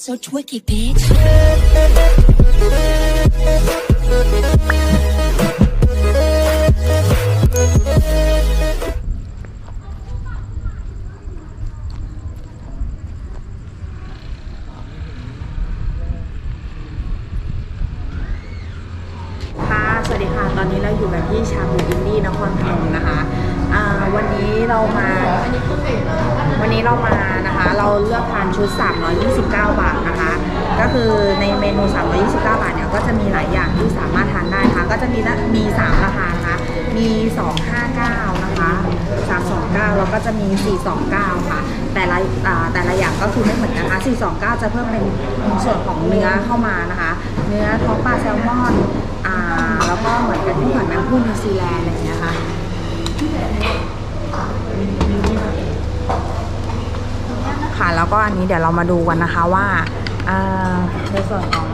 So twicky, bitch. ค่ะสวัสดีค่ะ ตอนนี้เราอยู่กันที่ชาบูอินดี้นครพนมนะคะ อ่า วันนี้เรามา วันนี้เรามานะคะ เราเลือกทานชุด 329 บาทนะคะ ก็คือในเมนู 329 บาทเนี่ยก็จะมีหลายอย่างที่สามารถทานได้นะคะก็จะมีมี 3 ราคานะคะ มี 259 นะคะ 329 แล้วก็จะมี 429 ค่ะ แต่ละแต่ละอย่างก็คือไม่เหมือนกันนะคะ 429 จะเพิ่มเป็นส่วนของเนื้อเข้ามานะคะ เนื้อท้องปลาแซลมอนอ่าแล้วก็เหมือนเป็นผู้หมือยแมงพูนิวซีแลนด์อะไรอย่างเงี้ยค่ะ ค่ะ แล้วก็อันนี้เดี๋ยวเรามาดูกันนะคะว่าอ่าในส่วนของ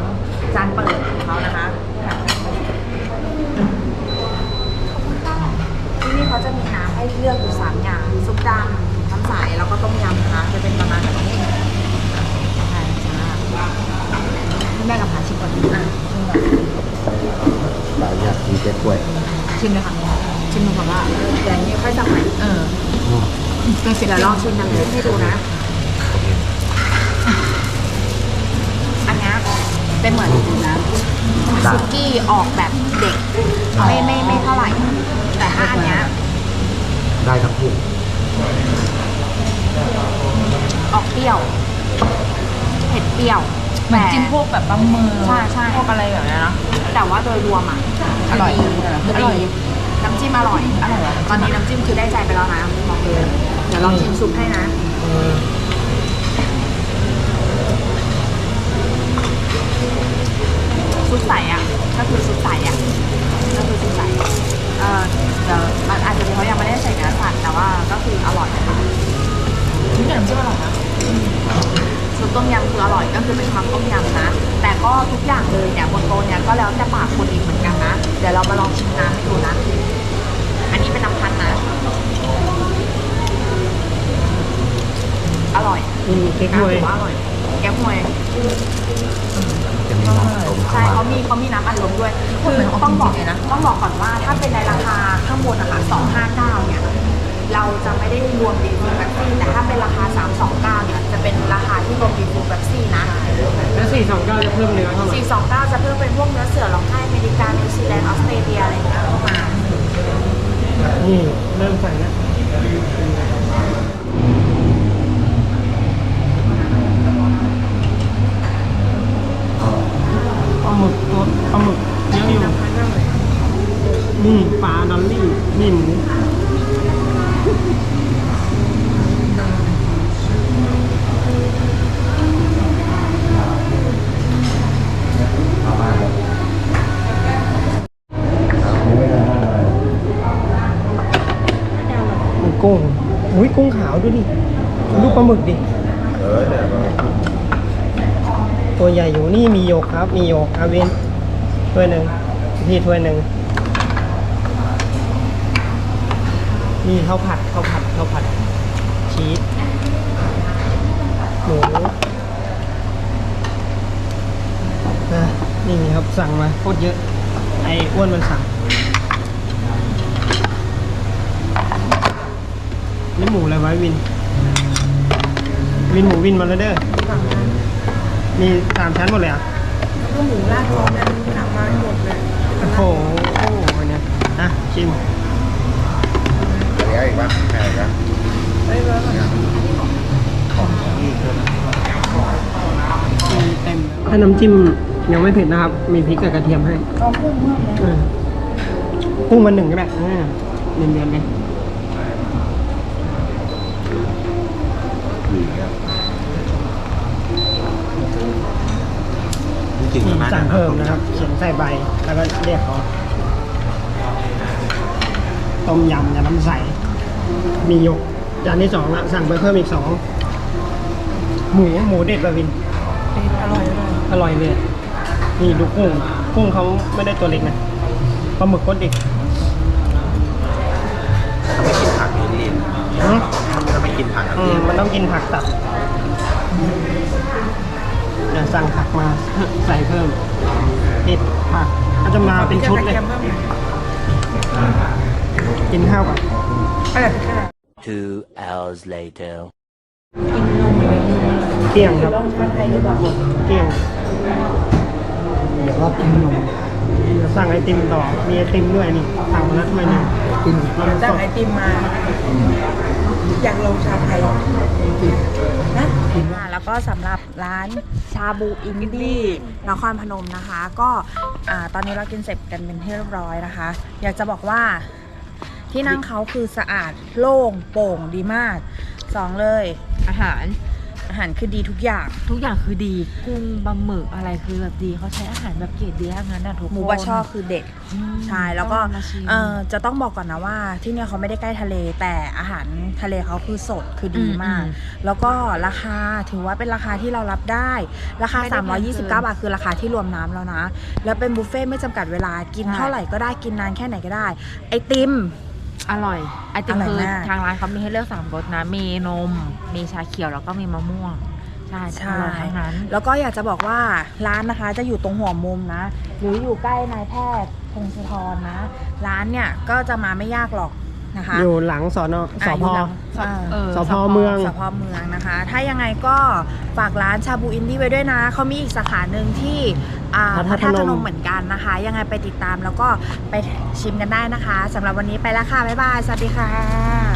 จานเปิดของเขานะคะที่นี่เขาจะมีน้ำให้เลือกอยู่สามอย่างซุปดำน้ำใสแล้วก็ต้มยำนะคะจะเป็นประมาณแบบนี้ใช่จ้าแม่กับผาชิมก่อนอะชิมก่อนหลายอย่างมีเจ๊กล้วยชิมเลยค่ะชิมดูก่อนว่าเดี๋ยวนี้ค่อยสั่งใหม่เออเดี๋ยวลองชิมน้ำจิ้มให้ดูนะ อันเนี้ย เป็นเหมือนนะซุกี้ออกแบบเด็ก ไม่ไม่ไม่เท่าไหร่ แต่ถ้าอันเนี้ยได้ทั้งคู่ออกเปรี้ยวเผ็ดเปรี้ยวเหมือนจิ้มพวกแบบบะหมือใช่ใช่พวกอะไรแบบนี้เนาะแต่ว่าโดยรวมอะอร่อยดีอร่อยดีน้ำจิ้มอร่อยอร่อยอะตอนนี้น้ำจิ้มคือได้ใจไปแล้วนะบอกเลยเดี๋ยวลองชิมซุปให้นะ ซุปใสอะก็คือซุปใสอะก็คือซุปใสเออเดี๋ยวมันอาจจะเป็นเพราะยังไม่ได้ใส่เนื้อสัตว์แต่ว่าก็คืออร่อยนี่แต่น้ำจิ้มอร่อยนะซุปต้มยำคืออร่อยก็คือเป็นความต้มยำนะ แต่ก็ทุกอย่างเลยเนี่ยบนโต๊ะเนี่ยก็แล้วแต่ปากคนอีกเหมือนกันนะ เดี๋ยวเรามาลองชิมน้ำให้ดูนะ อันนี้เป็นน้ำพันธุ์นะ อร่อยอืมเก๊กฮวยน้ำถือว่าอร่อยแก้มฮวยจะมีน้ำต้ม ใช่เข้าเขามามีเขามีน้ำอัดลมด้วยคือต้องบอกเลยนะต้องบอกก่อนว่าถ้าเป็นในราคาข้างบนนะคะ259เนี่ยเราจะไม่ได้รวมดีฟูแบบซี่แต่ถ้าเป็นราคา 329เนี่ยจะเป็นราคาที่รวมดีฟูแบบซี่นะแล้วสี่สองเก้าจะเพิ่มเนื้อเท่าไหร่429 จะเพิ่มเป็นพวกเนื้อเสือร้องไห้อเมริกานิวซีแลนด์ออสเตรเลียอะไรอย่างเงี้ยเข้ามานี่เริ่มใส่แล้วปลาหมึกตัวปลาหมึกเยอะอยู่นี่ปลาดอลลี่นี่หมู มี กุ้งอุ้ยกุ้งขาวดูดิดูปลาหมึกดิตัวใหญ่อยู่นี่มีโยกครับ มีโยกอาวินถ้วยหนึ่งพี่ถ้วยหนึ่งนี่ข้าวผัดข้าวผัดข้าวผัด ชีสหมูอ่นี่ครับสั่งมาโคตรเยอะ ไอ้อ้วนมันสั่ง นี่หมูอะไรไว้วิน วินหมูวินมาแล้วเด้อมีสามชั้นหมดเลยอะก็หมูราดพร้อมนั้นสั่งมาหมดเลยโอ้โหโอ้โหเนี่ยอะชิม เหลืออีกปะแพงกันเต็มถ้าน้ำจิ้มยังไม่เผ็ดนะครับ มีพริกกับกระเทียมให้ก็พุ่งเพิ่มเลย เออกุ้งมันหนึ่งก็ได้อ่าเนียนๆเลย หลีกเนี่ยจริงมีๆมันสั่งเพิ่มนะครับเขียนใส่ใบแล้วก็เรียกเขาต้มยำยำน้ำใส มียกจานที่สองละสั่งไปเพิ่มอีกสองหมูหมูเด็ดบะวิน อร่อยเลยอร่อยเลย นี่ดูกุ้ง กุ้งเขาไม่ได้ตัวเล็กนะปลาหมึกก็เด็กถ้าไม่กินผักนี่ลีนอืมถ้าไม่ กินผักอืนี่มมันต้องกินผักตัดเดี๋ยวสั่งผักมา ใส่เพิ่มติดผักก็จะมาเป็นชุดเลย กินข้าวก่อน Two hours later. เกลี้ยงครับเกลี้ยง เดี๋ยวรอบกินนม เดี๋ยวสั่งไอติมต่อ มีไอติมด้วยนี่สั่งมาแล้วทำไมเนี่ยกินนมสสั่งดไอติมมา อยากลงชาไทยนะอ่าแล้วก็สำหรับร้านชาบูอินดี้นครพนมนะคะ ก็อ่าตอนนี้เรากินเสร็จกันเป็นที่เรียบร้อยนะคะ อยากจะบอกว่าที่นั่งเขาคือสะอาดโล่งโปร่งดีมากสองเลยอาหาร อาหารคือดีทุกอย่างทุกอย่างคือดีกุ้งบะหมึกอะไรคือแบบดีเขาใช้อาหารแบบเกรดดีทั้งนั้นนะทุกคนหมูบะช่อคือเด็ดอืมใช่แล้วก็ต้องมาชิม เอ่อจะต้องบอกก่อนนะว่า ที่เนี่ยเขาไม่ได้ใกล้ทะเลแต่อาหารทะเลเขาคือสดคือดีมาก อืมแล้วก็ราคาถือว่าเป็นราคาที่เรารับได้ ราคา ไม่ได้แพงเกิน329บาทคือราคาที่รวมน้ำแล้วนะ แล้วเป็นบุฟเฟ่ต์ไม่จำกัดเวลากินใช่ เท่าไหร่ก็ได้กินนานแค่ไหนก็ได้ไอติม อร่อย ไอติมอร่อยคือมากทางร้านเขามีให้เลือกสามรสนะ มีนม มีชาเขียวแล้วก็มีมะม่วง ใช่ใช่ อร่อยทั้งนั้น แล้วก็อยากจะบอกว่าร้านนะคะจะอยู่ตรงหัวมุมนะ หรืออยู่ใกล้นายแพทย์พงศธรนะ ร้านเนี่ยก็จะมาไม่ยากหรอกนะคะอยู่หลังสอนอสะพยู่หลังอ่าเออสพเมือง สพเมืองนะคะ ถ้ายังไงก็ฝากร้านชาบูอินดี้ไว้ด้วยนะ เขามีอีกสาขาหนึ่งที่ อ่าพพระระธาธาตุตุพพนนมมเหมือนกันนะคะ ยังไงไปติดตามแล้วก็ไปชิมกันได้นะคะสำหรับวันนี้ไปแล้วค่ะ บ๊ายบาย สวัสดีค่ะ